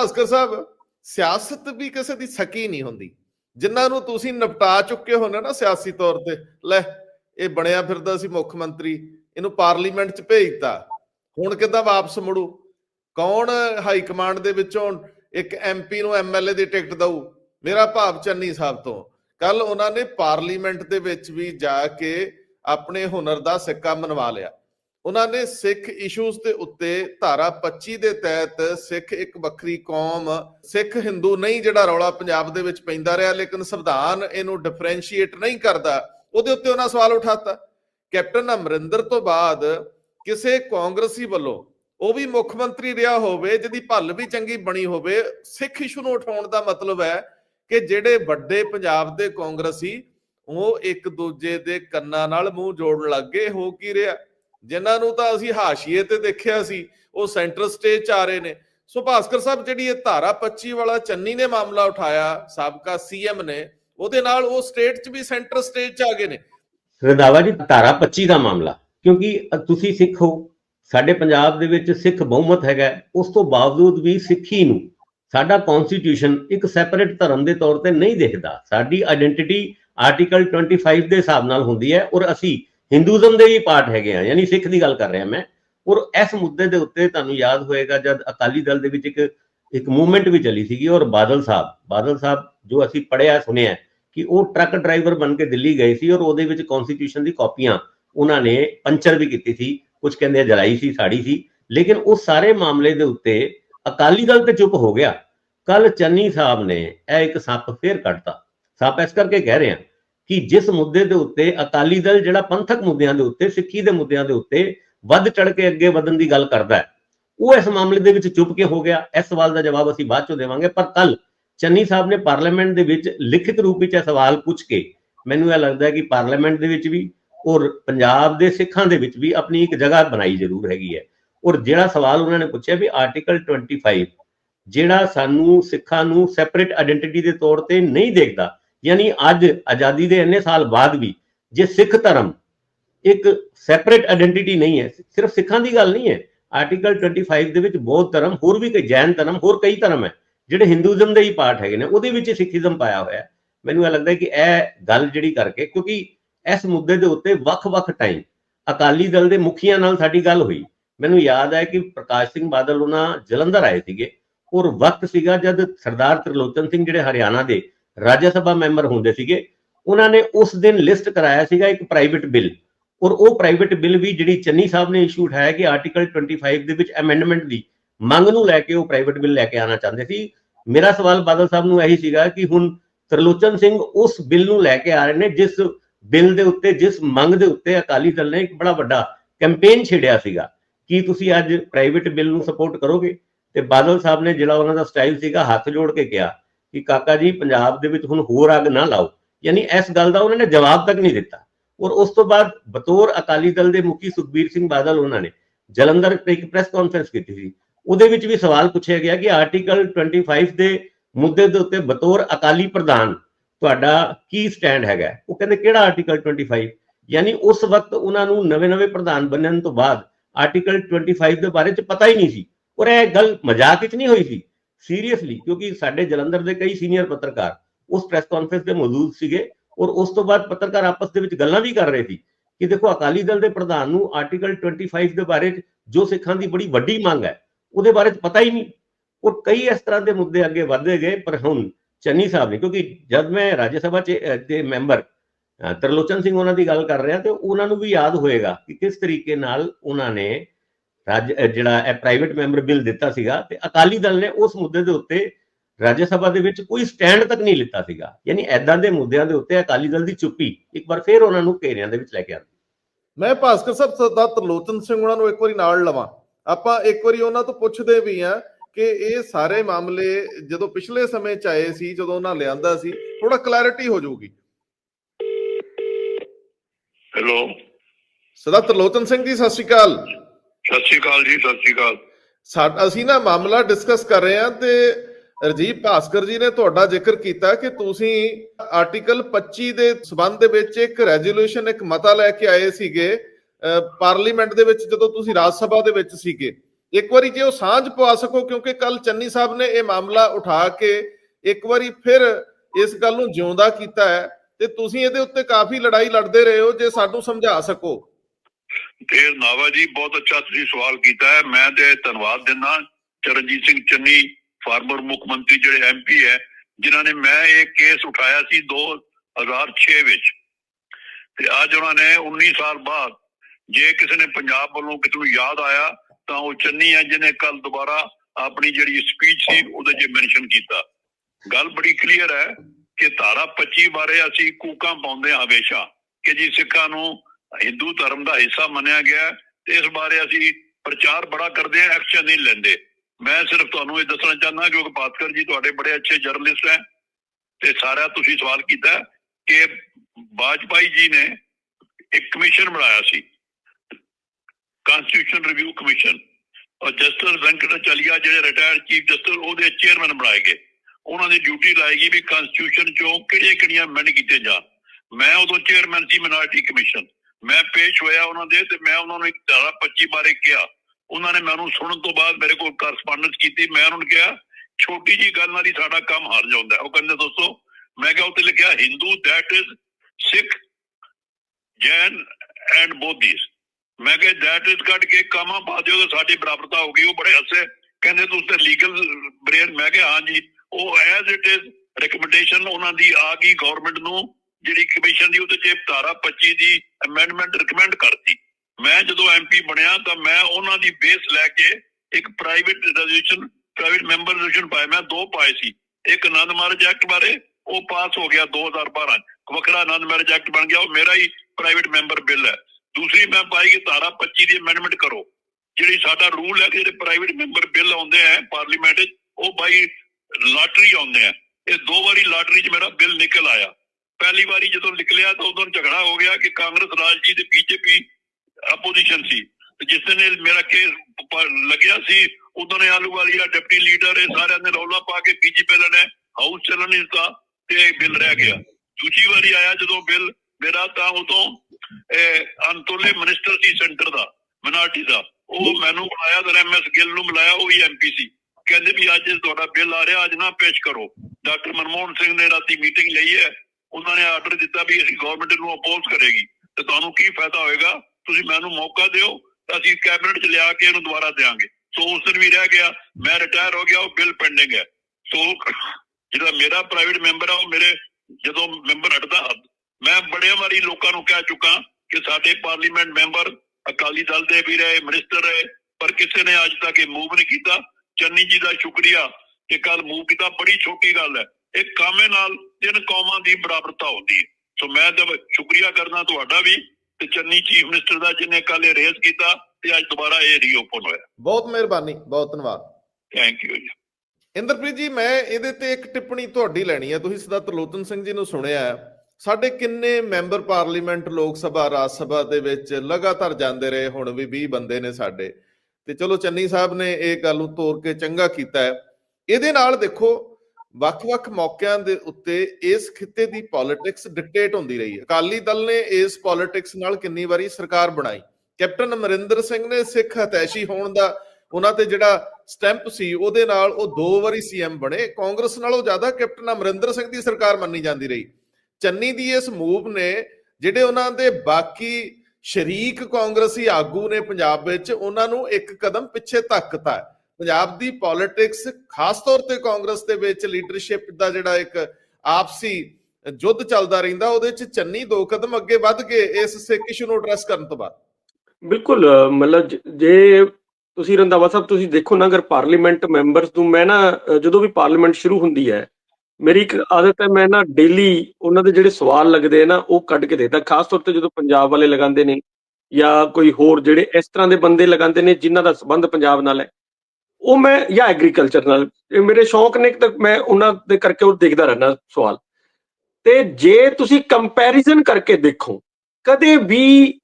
ਭਾਸਕਰ ਸਾਹਿਬ, ਸਿਆਸਤ ਵੀ ਕਿਸੇ ਦੀ ਸਕੀ ਨਹੀਂ ਹੁੰਦੀ। ਜਿਨ੍ਹਾਂ ਨੂੰ ਤੁਸੀਂ ਨਿਪਟਾ ਚੁੱਕੇ ਹੁੰਦੇ ਨਾ ਸਿਆਸੀ ਤੌਰ ਤੇ, ਲੈ, ਇਹ ਬਣਿਆ ਫਿਰਦਾ ਸੀ ਮੁੱਖ ਮੰਤਰੀ, ਇਹਨੂੰ ਪਾਰਲੀਮੈਂਟ 'ਚ ਭੇਜਤਾ। ਹੁਣ ਕਿੱਦਾਂ ਵਾਪਸ ਮੁੜੂ? ਕੌਣ ਹਾਈ ਕਮਾਂਡ ਦੇ ਵਿੱਚੋਂ ਇੱਕ ਐਮਪੀ ਨੂੰ ਐਮਐਲਏ ਦੀ ਟਿਕਟ ਦਊ? ਮੇਰਾ ਭਾਵ ਚੰਨੀ ਸਾਹਿਬ ਤੋਂ। ਕੱਲ ਉਹਨਾਂ ਨੇ ਪਾਰਲੀਮੈਂਟ ਦੇ ਵਿੱਚ ਵੀ ਜਾ ਕੇ ਆਪਣੇ ਹੁਨਰ ਦਾ ਸਿੱਕਾ ਮਨਵਾ ਲਿਆ। ਉਹਨਾਂ ਨੇ ਸਿੱਖ ਇਸ਼ੂਜ਼ ਦੇ ਉੱਤੇ ਧਾਰਾ 25 ਦੇ ਤਹਿਤ ਸਿੱਖ ਇੱਕ ਵੱਖਰੀ ਕੌਮ, ਸਿੱਖ ਹਿੰਦੂ ਨਹੀਂ ਜਿਹੜਾ ਰੌਲਾ ਪੰਜਾਬ ਦੇ ਵਿੱਚ ਪੈਂਦਾ ਰਿਹਾ, ਲੇਕਿਨ ਸੰਵਿਧਾਨ ਇਹਨੂੰ ਡਿਫਰੈਂਸ਼ੀਏਟ ਨਹੀਂ ਕਰਦਾ, ਉਹਦੇ ਉੱਤੇ ਉਹਨਾਂ ਸਵਾਲ ਉਠਾਤਾ। ਕੈਪਟਨ ਅਮਰਿੰਦਰ ਤੋਂ ਬਾਅਦ ਕਿਸੇ ਕਾਂਗਰਸੀ ਵੱਲੋਂ ਉਹ ਵੀ ਮੁੱਖ ਮੰਤਰੀ ਰਿਹਾ ਹੋਵੇ, ਜਿਹਦੀ ਭੱਲ ਵੀ ਚੰਗੀ ਬਣੀ ਹੋਵੇ, ਸਿੱਖ ਇਸ਼ੂ ਨੂੰ ਉਠਾਉਣ ਦਾ ਮਤਲਬ ਹੈ ਕਿ ਜਿਹੜੇ ਵੱਡੇ ਪੰਜਾਬ ਦੇ ਕਾਂਗਰਸੀ, ਉਹ ਇੱਕ ਦੂਜੇ ਦੇ ਕੰਨਾਂ ਨਾਲ ਮੂੰਹ ਜੋੜਨ ਲੱਗ ਗਏ, ਹੋ ਕੀ ਰਿਹਾ? ਜਿਨ੍ਹਾਂ ਨੂੰ ਤਾਂ ਅਸੀਂ ਹਾਸ਼ੀਏ ਤੇ ਦੇਖਿਆ ਸੀ, ਉਹ ਸੈਂਟਰ ਸਟੇਜ 'ਚ ਆ ਰਹੇ ਨੇ। ਸੋ ਭਾਸਕਰ ਸਾਹਿਬ, ਜਿਹੜੀ ਇਹ ਧਾਰਾ 25 ਵਾਲਾ ਚੰਨੀ ਨੇ ਮਾਮਲਾ ਉਠਾਇਆ, ਸਾਬਕਾ ਸੀਐਮ ਨੇ, ਉਹਦੇ ਨਾਲ ਉਹ ਸਟੇਟ 'ਚ ਵੀ ਸੈਂਟਰ ਸਟੇਜ 'ਚ ਆ ਗਏ ਨੇ। ਰੰਧਾਵਾ ਜੀ, ਧਾਰਾ 25 ਦਾ ਮਾਮਲਾ, ਕਿਉਂਕਿ ਤੁਸੀਂ ਸਿੱਖ ਹੋ, ਸਾਡੇ ਪੰਜਾਬ ਦੇ ਵਿੱਚ ਸਿੱਖ ਬਹੁਮਤ ਹੈਗਾ, ਉਸ ਤੋਂ ਬਾਵਜੂਦ ਵੀ ਸਿੱਖੀ ਨੂੰ ਸਾਡਾ ਕਨਸਟੀਟਿਊਸ਼ਨ ਇੱਕ ਸੈਪਰੇਟ ਧਰਮ ਦੇ ਤੌਰ ਤੇ ਨਹੀਂ ਦੇਖਦਾ। ਸਾਡੀ ਆਇਡੈਂਟੀਟੀ ਆਰਟੀਕਲ 25 ਦੇ ਹਿਸਾਬ ਨਾਲ ਹੁੰਦੀ ਹੈ, ਔਰ ਅਸੀਂ ਹਿੰਦੂਜ਼ਮ ਦੇ ਵੀ ਪਾਰਟ ਹੈਗੇ ਆ, ਯਾਨੀ ਸਿੱਖ ਦੀ ਗੱਲ ਕਰ ਰਿਹਾ ਮੈਂ। ਔਰ ਇਸ ਮੁੱਦੇ ਦੇ ਉੱਤੇ ਤੁਹਾਨੂੰ ਯਾਦ ਹੋਏਗਾ, ਜਦ ਅਕਾਲੀ ਦਲ ਦੇ ਵਿੱਚ ਇੱਕ ਇੱਕ ਮੂਵਮੈਂਟ ਵੀ ਚੱਲੀ ਸੀਗੀ, ਔਰ ਬਾਦਲ ਸਾਹਿਬ ਬਾਦਲ ਸਾਹਿਬ ਜੋ ਅਸੀਂ ਪੜਿਆ ਸੁਣਿਆ ਕਿ ਉਹ ਟਰੱਕ ਡਰਾਈਵਰ ਬਣ ਕੇ ਦਿੱਲੀ ਗਏ ਸੀ, ਔਰ ਉਹਦੇ ਵਿੱਚ ਕਨਸਟੀਟਿਊਸ਼ਨ ਦੀ ਕਾਪੀਆਂ ਉਹਨਾਂ ਨੇ ਪੰਚਰ ਵੀ ਕੀਤੀ ਸੀ ਕੁਝ ਕਹਿੰਦੇ ਜਲਾਈ ਸੀ, ਸਾੜੀ ਸੀ। ਲੇਕਿਨ ਉਹ ਸਾਰੇ ਮਾਮਲੇ ਦੇ ਉੱਤੇ ਅਕਾਲੀ ਦਲ ਤੇ ਚੁੱਪ ਹੋ ਗਿਆ। ਕੱਲ ਚੰਨੀ ਸਾਹਿਬ ਨੇ ਇਹ ਇੱਕ ਸੱਪ ਫੇਰ ਕੱਢਤਾ। ਸੱਪ ਇਸ ਕਰਕੇ ਕਹਿ ਰਹੇ ਆ ਕਿ ਜਿਸ ਮੁੱਦੇ ਦੇ ਉੱਤੇ ਅਕਾਲੀ ਦਲ ਜਿਹੜਾ ਪੰਥਕ ਮੁੱਦਿਆਂ ਦੇ ਉੱਤੇ, ਸਿੱਖੀ ਦੇ ਮੁੱਦਿਆਂ ਦੇ ਉੱਤੇ ਵੱਧ ਚੜ ਕੇ ਅੱਗੇ ਵਧਣ ਦੀ ਗੱਲ ਕਰਦਾ ਹੈ, ਉਹ ਇਸ ਮਾਮਲੇ ਦੇ ਵਿੱਚ ਚੁੱਪ ਕੇ ਹੋ ਗਿਆ? ਇਸ ਸਵਾਲ ਦਾ ਜਵਾਬ ਅਸੀਂ ਬਾਅਦ ਚੋਂ ਦੇਵਾਂਗੇ, ਪਰ ਕੱਲ ਚੰਨੀ ਸਾਹਿਬ ਨੇ ਪਾਰਲੀਮੈਂਟ ਦੇ ਵਿੱਚ ਲਿਖਿਤ ਰੂਪ ਵਿੱਚ ਇਹ ਸਵਾਲ ਪੁੱਛ ਕੇ ਮੈਨੂੰ ਇਹ ਲੱਗਦਾ ਹੈ ਕਿ ਪਾਰਲੀਮੈਂਟ ਦੇ ਵਿੱਚ ਵੀ ਔਰ ਪੰਜਾਬ ਦੇ ਸਿੱਖਾਂ ਦੇ ਵਿੱਚ ਵੀ ਆਪਣੀ ਇੱਕ ਜਗ੍ਹਾ ਬਣਾਈ ਜ਼ਰੂਰ ਹੈਗੀ ਹੈ। ਔਰ ਜਿਹੜਾ ਸਵਾਲ ਉਹਨਾਂ ਨੇ ਪੁੱਛਿਆ ਵੀ ਆਰਟੀਕਲ 25 ਜਿਹੜਾ ਸਾਨੂੰ ਸਿੱਖਾਂ ਨੂੰ ਸੈਪਰੇਟ ਆਇਡੈਂਟੀਟੀ ਦੇ ਤੌਰ ਤੇ ਨਹੀਂ ਦੇਖਦਾ ਯਾਨੀ ਅੱਜ ਆਜ਼ਾਦੀ ਦੇ ਇੰਨੇ ਸਾਲ ਬਾਅਦ ਵੀ ਜੇ ਸਿੱਖ ਧਰਮ ਇੱਕ ਸੈਪਰੇਟ ਆਇਡੈਂਟੀਟੀ ਨਹੀਂ ਹੈ, ਸਿਰਫ ਸਿੱਖਾਂ ਦੀ ਗੱਲ ਨਹੀਂ ਹੈ ਆਰਟੀਕਲ 25 ਦੇ ਵਿੱਚ ਬਹੁਤ ਧਰਮ, ਹੋਰ ਵੀ ਕਈ ਜੈਨ ਧਰਮ, ਹੋਰ ਕਈ ਧਰਮ ਹੈ, ਜਿਹੜੇ ਹਿੰਦੂਇਜ਼ਮ ਦੇ ਹੀ ਪਾਰਟ ਹੈਗੇ ਨੇ, ਉਹਦੇ ਵਿੱਚ ਸਿੱਖੀਜ਼ਮ ਪਾਇਆ ਹੋਇਆ ਮੈਨੂੰ ਇਹ ਲੱਗਦਾ ਕਿ ਇਹ ਗੱਲ ਜਿਹੜੀ ਕਰਕੇ, ਕਿਉਂਕਿ ਇਸ ਮੁੱਦੇ ਦੇ ਉੱਤੇ ਵੱਖ-ਵੱਖ ਟਾਈਮ ਅਕਾਲੀ ਦਲ ਦੇ ਮੁਖੀਆਂ ਨਾਲ ਸਾਡੀ ਗੱਲ ਹੋਈ। ਮੈਨੂੰ ਯਾਦ ਹੈ ਕਿ ਪ੍ਰਕਾਸ਼ ਸਿੰਘ ਬਾਦਲ ਉਹਨਾਂ ਜਲੰਧਰ ਆਏ ਸੀਗੇ। ਔਰ ਵਕਤ ਸੀਗਾ ਜਦ ਸਰਦਾਰ ਤ੍ਰਿਲੋਚਨ ਸਿੰਘ ਜਿਹੜੇ ਹਰਿਆਣਾ ਦੇ ਰਾਜ ਸਭਾ ਮੈਂਬਰ ਹੁੰਦੇ ਸੀਗੇ, ਉਹਨਾਂ ਨੇ ਉਸ ਦਿਨ ਲਿਸਟ ਕਰਾਇਆ ਸੀਗਾ ਇੱਕ ਪ੍ਰਾਈਵੇਟ ਬਿੱਲ ਔਰ ਉਹ ਪ੍ਰਾਈਵੇਟ ਬਿੱਲ ਵੀ ਜਿਹੜੀ ਚੰਨੀ ਸਾਹਿਬ ਨੇ ਇਸ਼ੂ ਉਠਾਇਆ ਕਿ ਆਰਟੀਕਲ 25 ਦੇ ਵਿੱਚ ਅਮੈਂਡਮੈਂਟ ਦੀ ਮੰਗ ਨੂੰ ਲੈ ਕੇ ਉਹ ਪ੍ਰਾਈਵੇਟ ਬਿੱਲ ਲੈ ਕੇ ਆਣਾ ਚਾਹੁੰਦੇ ਸੀ। ਮੇਰਾ ਸਵਾਲ ਬਾਦਲ ਸਾਹਿਬ ਨੂੰ ਇਹੀ ਸੀਗਾ ਕਿ ਹੁਣ ਤਰਲੋਚਨ ਸਿੰਘ ਉਸ ਬਿੱਲ ਨੂੰ ਲੈ ਕੇ ਆ ਰਹੇ ਨੇ, ਜਿਸ ਬਿੱਲ ਦੇ ਉੱਤੇ, ਜਿਸ ਮੰਗ ਦੇ ਉੱਤੇ ਅਕਾਲੀ ਦਲ ਨੇ ਇੱਕ ਬੜਾ ਵੱਡਾ ਕੈਂਪੇਨ ਛੇੜਿਆ ਸੀਗਾ। ਕੀ ਤੁਸੀਂ ਅੱਜ ਪ੍ਰਾਈਵੇਟ ਬਿੱਲ ਨੂੰ ਸਪੋਰਟ ਕਰੋਗੇ? ਤੇ ਬਾਦਲ ਸਾਹਿਬ ਨੇ ਜਿਹੜਾ ਉਹਨਾਂ ਦਾ ਸਟਾਈਲ ਸੀਗਾ, ਹੱਥ ਜੋੜ ਕੇ ਕਿਹਾ। ਕਿ ਕਾਕਾ ਜੀ, ਪੰਜਾਬ ਦੇ ਵਿੱਚ ਹੁਣ ਹੋਰ ਅੱਗ ਨਾ ਲਾਓ। ਯਾਨੀ ਇਸ ਗੱਲ ਦਾ ਉਹਨਾਂ ਨੇ ਜਵਾਬ ਤੱਕ ਨਹੀਂ ਦਿੱਤਾ। ਔਰ ਉਸ ਤੋਂ ਬਾਅਦ ਬਤੌਰ ਅਕਾਲੀ ਦਲ ਦੇ ਮੁਖੀ ਸੁਖਬੀਰ ਸਿੰਘ ਬਾਦਲ ਉਹਨਾਂ ਨੇ ਜਲੰਧਰ ਤੇ ਇੱਕ ਪ੍ਰੈਸ ਕਾਨਫਰੰਸ ਕੀਤੀ ਸੀ। ਉਹਦੇ ਵਿੱਚ ਵੀ ਸਵਾਲ ਪੁੱਛਿਆ ਗਿਆ ਕਿ ਆਰਟੀਕਲ 25 ਦੇ ਮੁੱਦੇ ਦੇ ਉੱਤੇ ਬਤੌਰ ਅਕਾਲੀ ਪ੍ਰਧਾਨ ਤੁਹਾਡਾ ਕੀ ਸਟੈਂਡ ਹੈਗਾ? ਉਹ ਕਹਿੰਦੇ, ਕਿਹੜਾ ਆਰਟੀਕਲ 25 ਯਾਨੀ ਉਸ ਵਕਤ ਉਹਨਾਂ ਨੂੰ ਨਵੇਂ-ਨਵੇਂ ਪ੍ਰਧਾਨ ਬਣਨ ਤੋਂ ਬਾਅਦ ਆਰਟੀਕਲ 25 ਦੇ ਬਾਰੇ ਚ ਪਤਾ ਹੀ ਨਹੀਂ ਸੀ। ਔਰ ਇਹ ਗੱਲ ਮਜ਼ਾਕ ਵਿੱਚ ਨਹੀਂ ਹੋਈ ਸੀ। ਸੀਰੀਅਸਲੀ ਕਿਉਂਕਿ ਸਾਡੇ ਜਲੰਧਰ ਦੇ ਕਈ ਸੀਨੀਅਰ ਪੱਤਰਕਾਰ ਉਸ ਪ੍ਰੈਸ ਕਾਨਫਰੰਸ ਤੇ ਮੌਜੂਦ ਸੀਗੇ ਔਰ ਉਸ ਤੋਂ ਬਾਅਦ ਪੱਤਰਕਾਰ ਆਪਸ ਦੇ ਵਿੱਚ ਗੱਲਾਂ ਵੀ ਕਰ ਰਹੇ ਸੀ ਕਿ ਦੇਖੋ ਅਕਾਲੀ ਦਲ ਦੇ ਪ੍ਰਧਾਨ ਨੂੰ ਆਰਟੀਕਲ 25 ਦੇ ਬਾਰੇ ਜੋ ਸਿੱਖਾਂ ਦੀ ਬੜੀ ਵੱਡੀ ਮੰਗ ਹੈ, ਉਹਦੇ ਬਾਰੇ ਚ ਪਤਾ ਹੀ ਨਹੀਂ। ਔਰ ਕਈ ਇਸ ਤਰ੍ਹਾਂ ਦੇ ਮੁੱਦੇ ਅੱਗੇ ਵਧਦੇ ਗਏ, ਪਰ ਹੁਣ ਚੰਨੀ ਸਾਹਿਬ ਨੇ, ਕਿਉਂਕਿ ਜਦ ਮੈਂ ਰਾਜ ਸਭਾ ਚ ਦੇ ਮੈਂਬਰ ਤਰਲੋਚਨ ਸਿੰਘ ਉਹਨਾਂ ਦੀ ਗੱਲ ਕਰ ਰਿਹਾ ਤੇ ਉਹਨਾਂ ਨੂੰ ਵੀ ਯਾਦ ਹੋਏਗਾ ਕਿ ਕਿਸ ਤਰੀਕੇ ਨਾਲ ਉਹਨਾਂ ਨੇ ਰਾਜ ਜਿਹੜਾ ਇਹ ਪ੍ਰਾਈਵੇਟ ਮੈਂਬਰ ਬਿੱਲ ਦਿੱਤਾ ਸੀਗਾ ਤੇ ਅਕਾਲੀ ਦਲ ਨੇ ਉਸ ਮੁੱਦੇ ਦੇ ਉੱਤੇ ਰਾਜ ਸਭਾ ਦੇ ਵਿੱਚ ਕੋਈ ਸਟੈਂਡ ਤੱਕ ਨਹੀਂ ਲਿੱਤਾ ਸੀਗਾ। ਯਾਨੀ ਐਦਾਂ ਦੇ ਮੁੱਦਿਆਂ ਦੇ ਉੱਤੇ ਅਕਾਲੀ ਦਲ ਦੀ ਚੁੱਪੀ ਇੱਕ ਵਾਰ ਫੇਰ ਉਹਨਾਂ ਨੂੰ ਘੇਰਿਆਂ ਦੇ ਵਿੱਚ ਲੈ ਕੇ ਆਉਂਦੀ। ਮੈਂ ਭਾਸਕਰ ਸਾਹਿਬ ਸਰਦਾਰ ਤਰਲੋਚਨ ਸਿੰਘ ਉਹਨਾਂ ਨੂੰ ਇੱਕ ਵਾਰੀ ਨਾਲ ਲਵਾਂ। ਆਪਾਂ ਇੱਕ ਵਾਰੀ ਉਹਨਾਂ ਤੋਂ ਪੁੱਛਦੇ ਵੀ ਆ ਕਿ ਇਹ ਸਾਰੇ ਮਾਮਲੇ ਜਦੋਂ ਪਿਛਲੇ ਸਮੇਂ ਚ ਆਏ ਸੀ ਜਦੋਂ ਉਹਨਾਂ ਲਿਆਂਦਾ ਸੀ ਥੋੜਾ ਕਲੈਰਿਟੀ ਹੋ ਜਾਊਗੀ। ਹੈਲੋ ਸਰਦਾਰ ਤਰਲੋਚਨ ਸਿੰਘ ਜੀ ਸਤਿ ਸ਼੍ਰੀ ਅਕਾਲ। ਸਤਿ ਸ਼੍ਰੀ ਅਕਾਲ ਜੀ, ਸਤਿ ਸ਼੍ਰੀ ਅਕਾਲ। ਸਾਡਾ ਅਸੀਂ ਨਾ ਮਾਮਲਾ ਡਿਸਕਸ ਕਰ ਰਹੇ ਹਾਂ ਤੇ ਰਜੀਵ ਭਾਸਕਰ ਜੀ ਨੇ ਤੁਹਾਡਾ ਜ਼ਿਕਰ ਕੀਤਾ ਕਿ ਤੁਸੀਂ ਆਰਟੀਕਲ 25 ਦੇ ਸਬੰਧ ਦੇ ਵਿੱਚ ਇੱਕ ਰੈਜ਼ੋਲੂਸ਼ਨ ਇੱਕ ਮਤਾ ਲੈ ਕੇ ਆਏ ਸੀਗੇ ਪਾਰਲੀਮੈਂਟ ਦੇ ਵਿੱਚ ਜਦੋਂ ਤੁਸੀਂ ਰਾਜ ਸਭਾ ਦੇ ਵਿੱਚ ਸੀਗੇ। ਇੱਕ ਵਾਰੀ ਜੇ ਉਹ ਸਾਂਝ ਪਵਾ ਸਕੋ, ਕਿਉਂਕਿ ਕੱਲ ਚੰਨੀ ਸਾਹਿਬ ਨੇ ਇਹ ਮਾਮਲਾ ਉਠਾ ਕੇ ਇੱਕ ਵਾਰੀ ਫਿਰ ਇਸ ਗੱਲ ਨੂੰ ਜਿਉਂਦਾ ਕੀਤਾ ਹੈ ਤੇ ਤੁਸੀਂ ਇਹਦੇ ਉੱਤੇ ਕਾਫੀ ਲੜਾਈ ਲੜਦੇ ਰਹੇ ਹੋ, ਜੇ ਸਾਨੂੰ ਸਮਝਾ ਸਕੋ। ਤੇ ਨਾਵਾ ਜੀ, ਬਹੁਤ ਅੱਛਾ ਤੁਸੀਂ ਸਵਾਲ ਕੀਤਾ ਹੈ। ਮੈਂ ਤੇ ਧੰਨਵਾਦ ਦਿੰਦਾ ਚਰਨਜੀਤ ਸਿੰਘ ਚੰਨੀ, ਫਾਰਮਰ ਮੁੱਖ ਮੰਤਰੀ ਜਿਹੜੇ ਐਮਪੀ ਹੈ, ਜਿਨ੍ਹਾਂ ਨੇ ਮੈਂ ਇਹ ਕੇਸ ਉਠਾਇਆ ਸੀ 2006 ਵਿੱਚ। ਤੇ ਅੱਜ ਉਹਨਾਂ ਨੇ 19 ਸਾਲ ਬਾਅਦ ਜੇ ਕਿਸੇ ਨੇ ਪੰਜਾਬ ਵੱਲੋਂ ਕਿਸੇ ਨੂੰ ਯਾਦ ਆਇਆ, ਤਾਂ ਉਹ ਚੰਨੀ ਹੈ ਜਿਹਨੇ ਕੱਲ ਦੁਬਾਰਾ ਆਪਣੀ ਜਿਹੜੀ ਸਪੀਚ ਸੀ, ਉਹਦੇ 'ਚ ਮੈਂਸ਼ਨ ਕੀਤਾ। ਗੱਲ ਬੜੀ ਕਲੀਅਰ ਹੈ ਕਿ ਧਾਰਾ 25 ਬਾਰੇ ਅਸੀਂ ਕੂਕਾਂ ਪਾਉਂਦੇ ਹਾਂ ਹਮੇਸ਼ਾ ਕਿ ਜੀ ਸਿੱਖਾਂ ਨੂੰ ਹਿੰਦੂ ਧਰਮ ਦਾ ਹਿੱਸਾ ਮੰਨਿਆ ਗਿਆ ਤੇ ਇਸ ਬਾਰੇ ਅਸੀਂ ਪ੍ਰਚਾਰ ਬੜਾ ਕਰਦੇ ਹਾਂ ਐਕਸ਼ਨ ਨਹੀਂ ਲੈਂਦੇ। ਮੈਂ ਸਿਰਫ ਤੁਹਾਨੂੰ ਇਹ ਦੱਸਣਾ ਚਾਹੁੰਦਾ ਕਿਉਂਕਿ ਭਾਸਕਰ ਜੀ ਤੁਹਾਡੇ ਬੜੇ ਅੱਛੇ ਜਰਨਲਿਸਟ ਹੈ ਤੇ ਸਾਰਾ ਤੁਸੀਂ ਸਵਾਲ ਕੀਤਾ ਕਿ ਬਾਜਪਾਈ ਜੀ ਨੇ ਇੱਕ ਕਮਿਸ਼ਨ ਬਣਾਇਆ ਸੀ ਕਨਸਟੀਟਿਊਸ਼ਨ ਰਿਵਿਊ ਕਮਿਸ਼ਨ ਔਰ ਜਸਟਿਸ ਵੈਂਕਟਾਚਾਲੀਆ ਜਿਹੜੇ ਰਿਟਾਇਰਡ ਚੀਫ ਜਸਟਿਸ ਉਹਦੇ ਚੇਅਰਮੈਨ ਬਣਾਏ ਗਏ। ਉਹਨਾਂ ਦੀ ਡਿਊਟੀ ਲਾਏਗੀ ਵੀ ਕਨਸਟੀਟਿਊਸ਼ਨ ਚੋਂ ਕਿਹੜੀਆਂ ਕਿਹੜੀਆਂ ਅਮੈਂਡ ਕੀਤੇ ਜਾਣ। ਮੈਂ ਉਦੋਂ ਚੇਅਰਮੈਨ ਸੀ ਮਿਨੋਰਟੀ ਕਮਿਸ਼ਨ ਮੈਂ ਪੇਸ਼ ਹੋਇਆ ਉਹਨਾਂ ਦੇ ਤੇ ਮੈਂ ਉਹਨਾਂ ਨੂੰ ਇੱਕ ਧਾਰਾ 25 ਬਾਰੇ ਕਿਹਾ। ਉਹਨਾਂ ਨੇ ਮੈਨੂੰ ਸੁਣਨ ਤੋਂ ਬਾਅਦ ਮੇਰੇ ਕੋਲ ਕਰਸਪੋਂਡੈਂਸ ਕੀਤੀ। ਮੈਂ ਉਹਨਾਂ ਨੂੰ ਕਿਹਾ, ਛੋਟੀ ਜੀ ਗੱਲ ਨਾਲ ਹੀ ਸਾਡਾ ਕੰਮ ਹਾਰ ਜਾਂਦਾ ਉਹ ਕਹਿੰਦੇ, ਦੋਸਤੋ, ਮੈਂ ਕਿਹਾ ਉੱਤੇ ਲਿਖਿਆ Hindu that is Sikh Jain and ਬੋਧੀਸ ਮੈਂ ਕਿਹਾ ਦੈਟ ਇਜ਼ ਕੱਢ ਕੇ ਕਾਮਾ ਪਾ ਦਿਓ ਤਾਂ ਸਾਡੀ ਬਰਾਬਰਤਾ ਹੋ ਗਈ। ਉਹ ਬੜੇ ਹੱਸੇ। ਕਹਿੰਦੇ, ਤੁਸੀਂ ਤੇ ਲੀਗਲ ਬ੍ਰੇਨ ਮੈਂ ਕਿਹਾ, ਹਾਂਜੀ। ਉਹ ਐਜ਼ ਇਟ ਇਜ਼ ਰეკਮੈਂਡੇਸ਼ਨ ਉਹਨਾਂ ਦੀ ਆ ਗਈ ਗਵਰਨਮੈਂਟ ਨੂੰ। ਜਿਹੜੀ ਕਮਿਸ਼ਨ ਦੀ ਉਹਦੇ ਚ ਧਾਰਾ 25 ਦੀ ਅਮੈਂਡਮੈਂਟ ਰეკਮੈਂਡ ਕਰਤੀ। ਮੈਂ ਜਦੋਂ ਐਮਪੀ ਬਣਿਆ ਤਾਂ ਮੈਂ ਉਹਨਾਂ ਦੀ ਬੇਸ ਲੈ ਕੇ ਇੱਕ private resolution private member resolution ਪਾਇਆ। ਮੈਂ ਦੋ ਪਾਏ ਸੀ। ਇੱਕ ਆਨੰਦ ਮਾਰਜ ਐਕਟ ਬਾਰੇ, ਉਹ ਪਾਸ ਹੋ ਗਿਆ 2012 ਵੱਖਰਾ ਆਨੰਦ ਮਾਰਜ ਐਕਟ ਬਣ ਗਿਆ। ਉਹ ਮੇਰਾ ਹੀ ਪ੍ਰਾਈਵੇਟ ਮੈਂਬਰ ਬਿੱਲ ਹੈ। ਦੂਸਰੀ ਮੈਂ ਪਾਈ ਕਿ ਧਾਰਾ 25 ਦੀ ਅਮੈਂਡਮੈਂਟ ਕਰੋ। ਜਿਹੜੀ ਸਾਡਾ ਰੂਲ ਹੈ ਕਿ ਜਿਹੜੇ ਪ੍ਰਾਈਵੇਟ ਮੈਂਬਰ ਬਿੱਲ ਆਉਂਦੇ ਆ ਪਾਰਲੀਮੈਂਟ 'ਚ, ਉਹ ਬਾਈ ਲਾਟਰੀ ਆਉਂਦੇ ਆ। ਇਹ ਦੋ ਵਾਰੀ ਲਾਟਰੀ 'ਚ ਮੇਰਾ ਬਿੱਲ ਨਿਕਲ ਆਇਆ। ਪਹਿਲੀ ਵਾਰੀ ਜਦੋਂ ਨਿਕਲਿਆ ਤਾਂ ਉਦੋਂ ਝਗੜਾ ਹੋ ਗਿਆ ਕਿ ਕਾਂਗਰਸ ਰਾਜ ਜੀ ਤੇ ਬੀਜੇਪੀ ਆਪੋਜੀਸ਼ਨ ਸੀ। ਜਿਸ ਦਿਨ ਮੇਰਾ ਕੇਸ ਲੱਗਿਆ ਸੀ, ਉਦੋਂ ਨੇ ਆਲੂ ਡਿਪਟੀ ਲੀਡਰ ਇਹ ਸਾਰਿਆਂ ਨੇ ਰੌਲਾ ਪਾ ਕੇ ਬੀਜੇਪੀ ਨੇ ਹਾਊਸ ਚੱਲਣ ਨਹੀਂ ਦਿੱਤਾ ਤੇ ਬਿੱਲ ਰਹਿ ਗਿਆ। ਦੂਜੀ ਵਾਰੀ ਆਇਆ ਜਦੋਂ ਬਿੱਲ ਮੇਰਾ ਤਾਂ ਉਦੋਂ ਅੰਤੋਲੇ ਮਿਨਿਸਟਰ ਸੀ ਸੈਂਟਰ ਦਾ ਮਿਨਾਰਟੀ ਦਾ। ਉਹ ਮੈਨੂੰ ਬੁਲਾਇਆ, ਤੇ ਐਮਐਸ ਗਿੱਲ ਨੂੰ ਬੁਲਾਇਆ, ਉਹ ਵੀ ਐਮਪੀ ਸੀ। ਕਹਿੰਦੇ ਵੀ ਅੱਜ ਤੁਹਾਡਾ ਬਿੱਲ ਆ ਰਿਹਾ, ਅੱਜ ਨਾ ਪੇਸ਼ ਕਰੋ। ਡਾਕਟਰ ਮਨਮੋਹਨ ਸਿੰਘ ਨੇ ਰਾਤੀ ਮੀਟਿੰਗ ਲਈ ਹੈ। ਉਹਨਾਂ ਨੇ ਆਰਡਰ ਦਿੱਤਾ ਵੀ ਅਸੀਂ ਗਵਰਨਮੈਂਟ ਨੂੰ ਅਪੋਜ਼ ਕਰੇਗੀ। ਤੇ ਤੁਹਾਨੂੰ ਕੀ ਫਾਇਦਾ ਹੋਏਗਾ? ਤੁਸੀਂ ਮੈਨੂੰ ਮੌਕਾ ਦਿਓ ਅਸੀਂ ਕੈਬਨਿਟ 'ਚ ਲਿਆ ਕੇ ਇਹਨੂੰ ਦੁਬਾਰਾ ਦੇਵਾਂਗੇ ਸੋ ਉਸ ਦਿਨ ਵੀ ਰਹਿ ਗਿਆ, ਮੈਂ ਰਿਟਾਇਰ ਹੋ ਗਿਆ, ਉਹ ਬਿੱਲ ਪੈਂਡਿੰਗ ਹੈ। ਸੋ ਜਿਹੜਾ ਮੇਰਾ ਪ੍ਰਾਈਵੇਟ ਮੈਂਬਰ ਆ, ਉਹ ਮੇਰੇ ਜਦੋਂ ਮੈਂਬਰ ਹਟਦਾ, ਮੈਂ ਬੜੇ ਵਾਰੀ ਲੋਕਾਂ ਨੂੰ ਕਹਿ ਚੁੱਕਾ ਕਿ ਸਾਡੇ ਪਾਰਲੀਮੈਂਟ ਮੈਂਬਰ ਅਕਾਲੀ ਦਲ ਦੇ ਵੀ ਰਹੇ ਮਿਨਿਸਟਰ ਰਹੇ, ਪਰ ਕਿਸੇ ਨੇ ਅੱਜ ਤੱਕ ਇਹ ਮੂਵ ਨਹੀਂ ਕੀਤਾ। ਚੰਨੀ ਜੀ ਦਾ ਸ਼ੁਕਰੀਆ ਕਿ ਕੱਲ ਮੂਵ ਕੀਤਾ, ਬੜੀ ਛੋਟੀ ਗੱਲ ਹੈ। ਇਹ ਕਾਮੇ ਨਾਲ ਤਿੰਨ ਕੌਮਾਂ ਦੀ ਬਰਾਬਰਤਾ ਹੁੰਦੀ ਹੈ। ਸੋ ਮੈਂ ਤਾਂ ਸ਼ੁਕਰੀਆ ਕਰਨਾ ਤੁਹਾਡਾ ਵੀ ਤੇ ਚੰਨੀ ਚੀਫ ਮਿਨਿਸਟਰ ਦਾ ਜਿਹਨੇ ਕੱਲ ਇਹ ਰੇਜ਼ ਕੀਤਾ ਤੇ ਅੱਜ ਦੁਬਾਰਾ ਇਹ ਰੀਓਪਨ ਹੋਇਆ। ਬਹੁਤ ਮਿਹਰਬਾਨੀ ਬਹੁਤ ਧੰਨਵਾਦ। ਥੈਂਕ ਯੂ ਜੀ। ਇੰਦਰਪ੍ਰੀਤ ਜੀ ਮੈਂ ਇਹਦੇ ਤੇ ਇੱਕ ਟਿੱਪਣੀ ਤੁਹਾਡੀ ਲੈਣੀ ਹੈ। ਤੁਸੀਂ ਸਦਾ ਤਰਲੋਚਨ ਸਿੰਘ ਜੀ ਨੂੰ ਸੁਣਿਆ ਹੈ। ਸਾਡੇ ਕਿੰਨੇ ਮੈਂਬਰ ਪਾਰਲੀਮੈਂਟ ਲੋਕ ਸਭਾ ਰਾਜ ਸਭਾ ਦੇ ਵਿੱਚ ਲਗਾਤਾਰ ਜਾਂਦੇ ਰਹੇ ਹੁਣ ਵੀ 20 ਬੰਦੇ ਨੇ ਸਾਡੇ। ਤੇ ਚਲੋ ਚੰਨੀ ਸਾਹਿਬ ਨੇ ਇਹ ਗੱਲ ਨੂੰ ਤੋੜ ਕੇ ਚੰਗਾ ਕੀਤਾ ਹੈ। ਇਹਦੇ ਨਾਲ ਦੇਖੋ ਵੱਖ-ਵੱਖ ਮੌਕਿਆਂ ਦੇ ਉੱਤੇ ਇਸ ਖਿੱਤੇ ਦੀ ਪੋਲਿਟਿਕਸ ਡਿਕਟੇਟ ਹੁੰਦੀ ਰਹੀ ਹੈ। ਅਕਾਲੀ ਦਲ ਨੇ ਇਸ ਪੋਲਿਟਿਕਸ ਨਾਲ ਕਿੰਨੀ ਵਾਰੀ ਸਰਕਾਰ ਬਣਾਈ। ਕੈਪਟਨ ਅਮਰਿੰਦਰ ਸਿੰਘ ਨੇ ਸਿੱਖ ਹਤੈਸ਼ੀ ਹੋਣ ਦਾ ਉਹਨਾਂ ਤੇ ਜਿਹੜਾ ਸਟੈਂਪ ਸੀ, ਉਹਦੇ ਨਾਲ ਉਹ ਦੋ ਵਾਰੀ ਸੀਐਮ ਬਣੇ। ਕਾਂਗਰਸ ਨਾਲੋਂ ਜ਼ਿਆਦਾ ਕੈਪਟਨ ਅਮਰਿੰਦਰ ਸਿੰਘ ਦੀ ਸਰਕਾਰ ਮੰਨੀ ਜਾਂਦੀ ਰਹੀ। ਚੰਨੀ ਦੀ ਇਸ ਮੂਵ ਨੇ ਜਿਹੜੇ ਉਹਨਾਂ ਦੇ ਬਾਕੀ ਸ਼ਰੀਕ ਕਾਂਗਰਸੀ ਆਗੂ ਨੇ ਪੰਜਾਬ ਵਿੱਚ, ਉਹਨਾਂ ਨੂੰ ਇੱਕ ਕਦਮ ਪਿੱਛੇ ਧੱਕਤਾ ਹੈ। ਪੰਜਾਬ ਦੀ ਪੋਲਿਟਿਕਸ ਖਾਸ ਤੌਰ ਤੇ ਕਾਂਗਰਸ ਦੇ ਵਿੱਚ ਲੀਡਰਸ਼ਿਪ ਦਾ ਜਿਹੜਾ ਇੱਕ ਆਪਸੀ ਜੁੱਧ ਚੱਲਦਾ ਰਹਿੰਦਾ, ਉਹਦੇ ਵਿੱਚ ਚੰਨੀ ਦੋ ਕਦਮ ਅੱਗੇ ਵੱਧ ਕੇ ਇਸ ਸਿੱਖ ਇਸ਼ੂ ਨੂੰ ਐਡਰੈਸ ਕਰਨ ਤੋਂ ਬਾਅਦ। ਬਿਲਕੁਲ, ਮਤਲਬ ਜੇ ਤੁਸੀਂ ਰੰਦਾਵਾ ਸਾਹਿਬ, ਤੁਸੀਂ ਦੇਖੋ ਨਾ, ਅਗਰ ਪਾਰਲੀਮੈਂਟ ਮੈਂਬਰਸ ਨੂੰ ਮੈਂ ਨਾ, ਜਦੋਂ ਵੀ ਪਾਰਲੀਮੈਂਟ ਸ਼ੁਰੂ ਹੁੰਦੀ ਹੈ, ਮੇਰੀ ਇੱਕ ਆਦਤ ਹੈ, ਮੈਂ ਨਾ ਡੇਲੀ ਉਹਨਾਂ ਦੇ ਜਿਹੜੇ ਸਵਾਲ ਲੱਗਦੇ ਆ ਨਾ, ਉਹ ਕੱਢ ਕੇ ਦੇਦਾ ਖਾਸ ਤੌਰ ਤੇ ਜਦੋਂ ਪੰਜਾਬ ਵਾਲੇ ਲਗਾਉਂਦੇ ਨੇ ਜਾਂ ਕੋਈ ਹੋਰ ਜਿਹੜੇ ਇਸ ਤਰ੍ਹਾਂ ਦੇ ਬੰਦੇ ਲਗਾਉਂਦੇ ਨੇ, ਜਿਨ੍ਹਾਂ ਦਾ ਸੰਬੰਧ ਪੰਜਾਬ ਨਾਲ ਹੈ। ਉਹ ਮੈਂ, ਜਾਂ ਐਗਰੀਕਲਚਰ ਨਾਲ, ਇਹ ਮੇਰੇ ਸ਼ੌਂਕ ਨੇ ਕਿ ਮੈਂ ਉਹਨਾਂ ਦੇ ਕਰਕੇ ਉਹ ਦੇਖਦਾ ਰਹਿਣਾ ਸਵਾਲ। ਤੇ ਜੇ ਤੁਸੀਂ ਕੰਪੈਰੀਜ਼ਨ ਕਰਕੇ ਦੇਖੋ, ਕਦੇ ਵੀ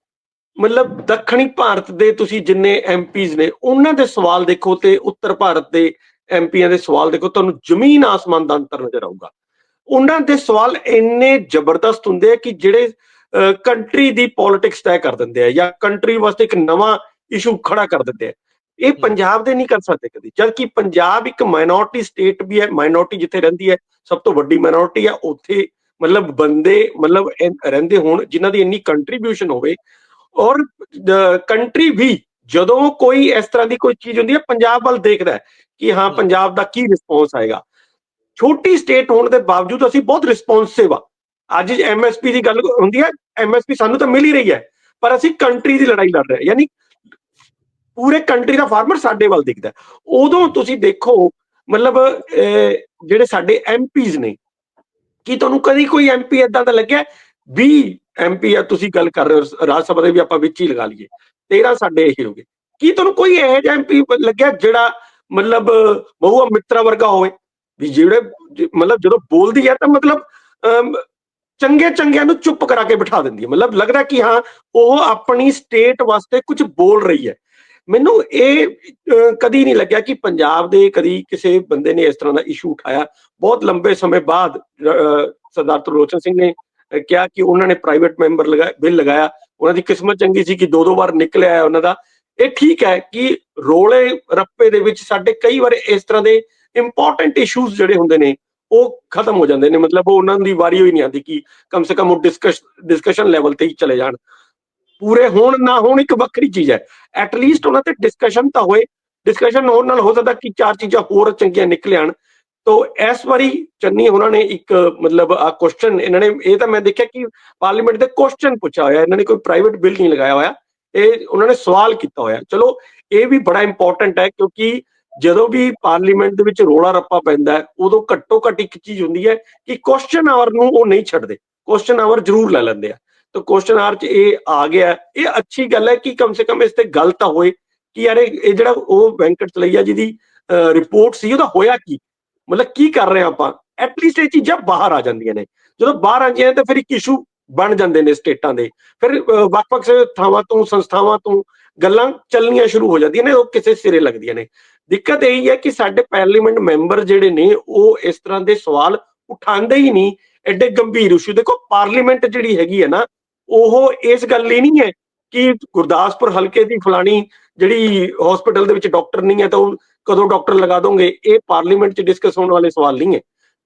ਮਤਲਬ ਦੱਖਣੀ ਭਾਰਤ ਦੇ ਤੁਸੀਂ ਜਿੰਨੇ ਐਮਪੀਜ਼ ਨੇ, ਉਹਨਾਂ ਦੇ ਸਵਾਲ ਦੇਖੋ ਤੇ ਉੱਤਰ ਭਾਰਤ ਦੇ ਐਮਪੀਆਂ ਦੇ ਸਵਾਲ ਦੇਖੋ, ਤੁਹਾਨੂੰ ਜ਼ਮੀਨ ਆਸਮਾਨ ਦਾ ਅੰਤਰ ਨਜ਼ਰ ਆਊਗਾ। ਉਹਨਾਂ ਦੇ ਸਵਾਲ ਇੰਨੇ ਜ਼ਬਰਦਸਤ ਹੁੰਦੇ ਆ ਕਿ ਜਿਹੜੇ ਕੰਟਰੀ ਦੀ ਪੋਲਿਟਿਕਸ ਤੈਅ ਕਰ ਦਿੰਦੇ ਆ ਜਾਂ ਕੰਟਰੀ ਵਾਸਤੇ ਇੱਕ ਨਵਾਂ ਇਸ਼ੂ ਖੜਾ ਕਰ ਦਿੰਦੇ ਆ। ਇਹ ਪੰਜਾਬ ਦੇ ਨਹੀਂ ਕਰ ਸਕਦੇ ਕਦੀ। ਜਦ ਕਿ ਪੰਜਾਬ ਇੱਕ ਮਾਈਨੋਰਟੀ ਸਟੇਟ ਵੀ ਹੈ ਮਾਈਨੋਰਟੀ ਜਿੱਥੇ ਰਹਿੰਦੀ ਹੈ ਸਭ ਤੋਂ ਵੱਡੀ ਮਾਈਨੋਰਟੀ ਹੈ ਉੱਥੇ ਮਤਲਬ ਬੰਦੇ ਮਤਲਬ ਰਹਿੰਦੇ ਹੋਣ ਜਿਨ੍ਹਾਂ ਦੀ ਇੰਨੀ ਕੰਟਰੀਬਿਊਸ਼ਨ ਹੋਵੇ। ਔਰ ਕੰਟਰੀ ਵੀ ਜਦੋਂ ਕੋਈ ਇਸ ਤਰ੍ਹਾਂ ਦੀ ਕੋਈ ਚੀਜ਼ ਹੁੰਦੀ ਹੈ ਪੰਜਾਬ ਵੱਲ ਦੇਖਦਾ ਹੈ ਕਿ ਹਾਂ। ਪੰਜਾਬ ਦਾ ਕੀ ਰਿਸਪੌਂਸ ਆਏਗਾ। ਛੋਟੀ ਸਟੇਟ ਹੋਣ ਦੇ ਬਾਵਜੂਦ ਅਸੀਂ ਬਹੁਤ ਰਿਸਪੌਂਸਿਵ ਆ। ਅੱਜ ਐਮਐਸਪੀ ਦੀ ਗੱਲ ਹੁੰਦੀ ਹੈ ਐਮਐਸਪੀ ਸਾਨੂੰ ਤਾਂ ਮਿਲ ਹੀ ਰਹੀ ਹੈ ਪਰ ਅਸੀਂ ਕੰਟਰੀ ਦੀ ਲੜਾਈ ਲੜ ਰਹੇ ਹਾਂ। ਯਾਨੀ ਪੂਰੇ ਕੰਟਰੀ ਦਾ ਫਾਰਮਰ ਸਾਡੇ ਵੱਲ ਦਿਖਦਾ ਉਦੋਂ ਤੁਸੀਂ ਦੇਖੋ ਮਤਲਬ ਅਹ, ਜਿਹੜੇ ਸਾਡੇ ਐਮਪੀਜ਼ ਨੇ ਕੀ ਤੁਹਾਨੂੰ ਕਦੀ ਕੋਈ ਐਮਪੀ ਇਦਾਂ ਦਾ ਲੱਗਿਆ? 20 ਐਮਪੀ ਆ ਤੁਸੀਂ ਗੱਲ ਕਰ ਰਹੇ ਹੋ ਰਾਜ ਸਭਾ ਦੇ ਵੀ ਆਪਾਂ ਵਿੱਚ ਹੀ ਲਗਾ ਲਈਏ। 13 ਸਾਡੇ ਇਹ ਹੋ ਗਏ। ਕੀ ਤੁਹਾਨੂੰ ਕੋਈ ਇਹੋ ਜਿਹਾ ਐਮਪੀ ਲੱਗਿਆ ਜਿਹੜਾ ਮਤਲਬ ਬਹੁਆ ਮਿੱਤਰਾ ਵਰਗਾ ਹੋਵੇ? ਵੀ ਜਿਹੜੇ ਮਤਲਬ ਜਦੋਂ ਬੋਲਦੀ ਹੈ ਤਾਂ ਮਤਲਬ ਅਮ, ਚੰਗੇ ਚੰਗਿਆਂ ਨੂੰ ਚੁੱਪ ਕਰਾ ਕੇ ਬਿਠਾ ਦਿੰਦੀ ਹੈ। ਮਤਲਬ ਲੱਗਦਾ ਕਿ ਹਾਂ ਉਹ ਆਪਣੀ ਸਟੇਟ ਵਾਸਤੇ ਕੁਝ ਬੋਲ ਰਹੀ ਹੈ। ਮੈਨੂੰ ਇਹ ਕਦੀ ਨਹੀਂ ਲੱਗਿਆ ਕਿ ਪੰਜਾਬ ਦੇ ਕਦੀ ਕਿਸੇ ਬੰਦੇ ਨੇ ਇਸ ਤਰ੍ਹਾਂ ਦਾ ਇਸ਼ੂ ਉਠਾਇਆ। ਬਹੁਤ ਲੰਬੇ ਸਮੇਂ ਬਾਅਦ ਸਰਦਾਰ ਤਰਲੋਚਨ ਸਿੰਘ ਨੇ ਕਿਹਾ ਕਿ ਉਹਨਾਂ ਨੇ ਪ੍ਰਾਈਵੇਟ ਮੈਂਬਰ ਲਗਾ ਬਿੱਲ ਲਗਾਇਆ। ਉਹਨਾਂ ਦੀ ਕਿਸਮਤ ਚੰਗੀ ਸੀ ਕਿ ਦੋ ਦੋ ਵਾਰ ਨਿਕਲਿਆ ਉਹਨਾਂ ਦਾ। ਇਹ ਠੀਕ ਹੈ ਕਿ ਰੋਲੇ ਰੱਪੇ ਦੇ ਵਿੱਚ ਸਾਡੇ ਕਈ ਵਾਰ ਇਸ ਤਰ੍ਹਾਂ ਦੇ ਇੰਪੋਰਟੈਂਟ ਇਸ਼ੂਜ਼ ਜਿਹੜੇ ਹੁੰਦੇ ਨੇ, ਉਹ ਖਤਮ ਹੋ ਜਾਂਦੇ ਨੇ। ਮਤਲਬ ਉਹ ਉਹਨਾਂ ਦੀ ਵਾਰੀ ਹੋਈ ਨਹੀਂ ਆਉਂਦੀ ਕਿ ਕਮ ਸੇ ਕਮ ਉਹ ਡਿਸਕਸ ਡਿਸਕਸ਼ਨ ਲੈਵਲ ਤੇ ਹੀ ਚਲੇ ਜਾਣ। ਪੂਰੇ ਹੋਣ ਨਾ ਹੋਣ ਇੱਕ ਵੱਖਰੀ ਚੀਜ਼ ਹੈ। ਐਟ ਲੀਸਟ ਉਹਨਾਂ ਤੇ ਡਿਸਕਸ਼ਨ ਤਾਂ ਹੋਏ। ਡਿਸਕਸ਼ਨ ਹੋਣ ਨਾਲ ਹੋ ਸਕਦਾ ਕਿ ਚਾਰ ਚੀਜ਼ਾਂ ਹੋਰ ਚੰਗੀਆਂ ਨਿਕਲ ਆਣ ਤੋ ਇਸ ਵਾਰੀ ਚੰਨੀ ਉਹਨਾਂ ਨੇ ਇੱਕ ਮਤਲਬ ਆ ਕੁਐਸਚਨ ਇਹਨਾਂ ਨੇ ਇਹ ਤਾਂ ਮੈਂ ਦੇਖਿਆ ਕਿ ਪਾਰਲੀਮੈਂਟ ਦੇ ਕੁਐਸਚਨ ਪੁੱਛਿਆ ਹੋਇਆ। ਇਹਨਾਂ ਨੇ ਕੋਈ ਪ੍ਰਾਈਵੇਟ ਬਿੱਲ ਨਹੀਂ ਲਗਾਇਆ ਹੋਇਆ। ਇਹ ਉਹਨਾਂ ਨੇ ਸਵਾਲ ਕੀਤਾ ਹੋਇਆ। ਚਲੋ, ਇਹ ਵੀ ਬੜਾ ਇੰਪੋਰਟੈਂਟ ਹੈ ਕਿਉਂਕਿ ਜਦੋਂ ਵੀ ਪਾਰਲੀਮੈਂਟ ਦੇ ਵਿੱਚ ਰੋਲਾ ਰੱਪਾ ਪੈਂਦਾ ਉਦੋਂ ਘੱਟੋ ਘੱਟ ਇੱਕ ਚੀਜ਼ ਹੁੰਦੀ ਹੈ ਕਿ ਕੁਐਸਚਨ ਆਵਰ ਨੂੰ ਉਹ ਨਹੀਂ ਛੱਡਦੇ। ਕੁਐਸਚਨ ਆਵਰ ਜ਼ਰੂਰ ਲੈ ਲੈਂਦੇ ਆ। ਤਾਂ ਕੁਐਸਚਨ ਆਰ ਚ ਇਹ ਆ ਗਿਆ। ਇਹ ਅੱਛੀ ਗੱਲ ਹੈ ਕਿ ਕਮ ਸੇ ਕਮ ਇਸ ਤੇ ਗੱਲ ਤਾਂ ਹੋਏ ਕਿ ਯਾਰ ਇਹ ਜਿਹੜਾ ਉਹ ਵੈਂਕਟ ਚਲਈਆ ਜੀ ਦੀ ਰਿਪੋਰਟ ਸੀ, ਉਹਦਾ ਹੋਇਆ ਕੀ? ਮਤਲਬ ਕੀ ਕਰ ਰਹੇ ਹਾਂ ਆਪਾਂ? ਐਟਲੀਸਟ ਇਹ ਚੀਜ਼ਾਂ ਬਾਹਰ ਆ ਜਾਂਦੀਆਂ ਨੇ। ਜਦੋਂ ਬਾਹਰ ਆ ਜਾਂਦੀਆਂ ਤਾਂ ਫਿਰ ਇੱਕ ਇਸ਼ੂ ਬਣ ਜਾਂਦੇ ਨੇ ਸਟੇਟਾਂ ਦੇ। ਫਿਰ ਵੱਖ-ਵੱਖ ਥਾਵਾਂ ਤੋਂ, ਸੰਸਥਾਵਾਂ ਤੋਂ ਗੱਲਾਂ ਚੱਲਣੀਆਂ ਸ਼ੁਰੂ ਹੋ ਜਾਂਦੀਆਂ ਨੇ, ਉਹ ਕਿਸੇ ਸਿਰੇ ਲੱਗਦੀਆਂ ਨੇ। ਦਿੱਕਤ ਇਹ ਹੀ ਹੈ ਕਿ ਸਾਡੇ ਪਾਰਲੀਮੈਂਟ ਮੈਂਬਰ ਜਿਹੜੇ ਨੇ, ਉਹ ਇਸ ਤਰ੍ਹਾਂ ਦੇ ਸਵਾਲ ਉਠਾਉਂਦੇ ਹੀ ਨਹੀਂ। ਐਡੇ ਗੰਭੀਰ ਇਸ਼ੂ ਦੇਖੋ ਪਾਰਲੀਮੈਂਟ ਜਿਹੜੀ ਹੈਗੀ ਹੈ ਨਾ ਉਹ ਇਸ ਗੱਲ ਲਈ ਨਹੀਂ ਹੈ ਕਿ ਗੁਰਦਾਸਪੁਰ ਹਲਕੇ ਦੀ ਫਲਾਣੀ ਜਿਹੜੀ ਹਸਪੀਟਲ ਦੇ ਵਿੱਚ ਡਾਕਟਰ ਨਹੀਂ ਹੈ ਤਾਂ ਉਹ ਕਦੋਂ ਡਾਕਟਰ ਲਗਾ ਦੋਗੇ? ਇਹ ਪਾਰਲੀਮੈਂਟ 'ਚ ਡਿਸਕਸ ਹੋਣ ਵਾਲੇ ਸਵਾਲ ਨਹੀਂ ਹੈ।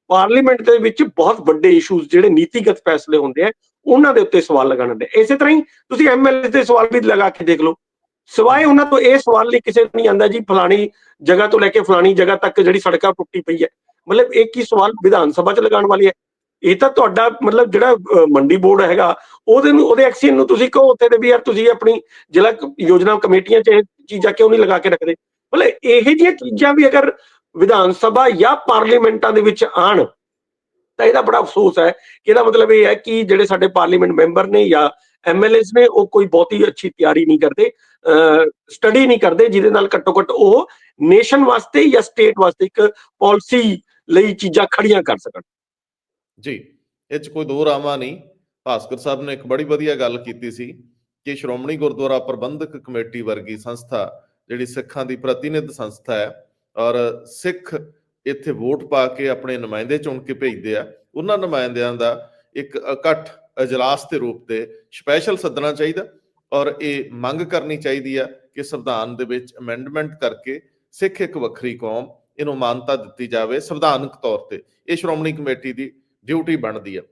ਪਾਰਲੀਮੈਂਟ ਦੇ ਵਿੱਚ ਬਹੁਤ ਵੱਡੇ ਇਸ਼ੂਜ਼ ਜਿਹੜੇ ਨੀਤੀਗਤ ਫੈਸਲੇ ਹੁੰਦੇ ਆ, ਉਹਨਾਂ ਦੇ ਉੱਤੇ ਸਵਾਲ ਲਗਾਉਣ ਦੇ ਇਸੇ ਤਰ੍ਹਾਂ ਹੀ ਤੁਸੀਂ ਐਮਐਲਏ ਦੇ ਸਵਾਲ ਵੀ ਲਗਾ ਕੇ ਦੇਖ ਲਓ। ਸਿਵਾਏ ਉਹਨਾਂ ਤੋਂ ਇਹ ਸਵਾਲ ਲਈ ਕਿਸੇ ਨੂੰ ਨਹੀਂ ਆਂਦਾ ਜੀ, ਫਲਾਣੀ ਜਗ੍ਹਾ ਤੋਂ ਲੈ ਕੇ ਫਲਾਣੀ ਜਗ੍ਹਾ ਤੱਕ ਜਿਹੜੀ ਸੜਕਾਂ ਟੁੱਟੀ ਪਈ ਹੈ। ਮਤਲਬ ਇਹ ਕੀ ਸਵਾਲ ਵਿਧਾਨ ਸਭਾ 'ਚ ਲਗਾਉਣ ਵਾਲੀ ਹੈ? ਇਹ ਤਾਂ ਤੁਹਾਡਾ ਮਤਲਬ ਜਿਹੜਾ ਮੰਡੀ ਬੋਰਡ ਹੈਗਾ, ਉਹਦੇ ਨੂੰ, ਉਹਦੇ ਐਕਸੀਅਨ ਨੂੰ ਤੁਸੀਂ ਕਹੋ ਉੱਥੇ ਦੇ ਵੀ ਯਾਰ ਤੁਸੀਂ ਆਪਣੀ ਜ਼ਿਲ੍ਹਾ ਯੋਜਨਾ ਕਮੇਟੀਆਂ 'ਚ ਇਹ ਚੀਜ਼ਾਂ ਕਿਉਂ ਨਹੀਂ ਲਗਾ ਕੇ ਰੱਖਦੇ? ਮਤਲਬ ਇਹੋ ਜਿਹੀਆਂ ਚੀਜ਼ਾਂ ਵੀ ਅਗਰ ਵਿਧਾਨ ਸਭਾ ਜਾਂ ਪਾਰਲੀਮੈਂਟਾਂ ਦੇ ਵਿੱਚ ਆਣ ਤਾਂ ਇਹਦਾ ਬੜਾ ਅਫਸੋਸ ਹੈ ਕਿ ਇਹਦਾ ਮਤਲਬ ਇਹ ਹੈ ਕਿ ਜਿਹੜੇ ਸਾਡੇ ਪਾਰਲੀਮੈਂਟ ਮੈਂਬਰ ਨੇ ਜਾਂ ਐਮਐਲਏਸ ਨੇ, ਉਹ ਕੋਈ ਬਹੁਤੀ ਅੱਛੀ ਤਿਆਰੀ ਨਹੀਂ ਕਰਦੇ ਸਟੱਡੀ ਨਹੀਂ ਕਰਦੇ, ਜਿਹਦੇ ਨਾਲ ਘੱਟੋ ਘੱਟ ਉਹ ਨੇਸ਼ਨ ਵਾਸਤੇ ਜਾਂ ਸਟੇਟ ਵਾਸਤੇ ਇੱਕ ਪਾਲਿਸੀ ਲਈ ਚੀਜ਼ਾਂ ਖੜੀਆਂ ਕਰ ਸਕਣ। ਜੀ, ਇਹ ਚ ਕੋਈ ਦੋ ਰਾਵਾਂ ਨਹੀਂ। ਭਾਸਕਰ ਸਾਹਿਬ ਨੇ ਇੱਕ ਬੜੀ ਵਧੀਆ ਗੱਲ ਕੀਤੀ ਸੀ ਕਿ ਸ਼੍ਰੋਮਣੀ ਗੁਰਦੁਆਰਾ ਪ੍ਰਬੰਧਕ ਕਮੇਟੀ ਵਰਗੀ ਸੰਸਥਾ, ਜਿਹੜੀ ਸਿੱਖਾਂ ਦੀ ਪ੍ਰਤੀਨਿਧ ਸੰਸਥਾ ਹੈ, ਔਰ ਸਿੱਖ ਇੱਥੇ ਵੋਟ ਪਾ ਕੇ ਆਪਣੇ ਨੁਮਾਇੰਦੇ ਚੁਣ ਕੇ ਭੇਜਦੇ ਆ, ਉਹਨਾਂ ਨੁਮਾਇੰਦਿਆਂ ਦਾ ਇੱਕ ਇਕੱਠ ਅਜਲਾਸ ਦੇ ਰੂਪ ਤੇ ਸਪੈਸ਼ਲ ਸੱਦਣਾ ਚਾਹੀਦਾ, ਔਰ ਇਹ ਮੰਗ ਕਰਨੀ ਚਾਹੀਦੀ ਆ ਕਿ ਸੰਵਿਧਾਨ ਦੇ ਵਿੱਚ ਅਮੈਂਡਮੈਂਟ ਕਰਕੇ ਸਿੱਖ ਇੱਕ ਵੱਖਰੀ ਕੌਮ, ਇਹਨੂੰ ਮਾਨਤਾ ਦਿੱਤੀ ਜਾਵੇ ਸੰਵਿਧਾਨਕ ਤੌਰ ਤੇ। ਇਹ ਸ਼੍ਰੋਮਣੀ ਕਮੇਟੀ ਦੀ ਡਿਊਟੀ ਬਣਦੀ ਹੈ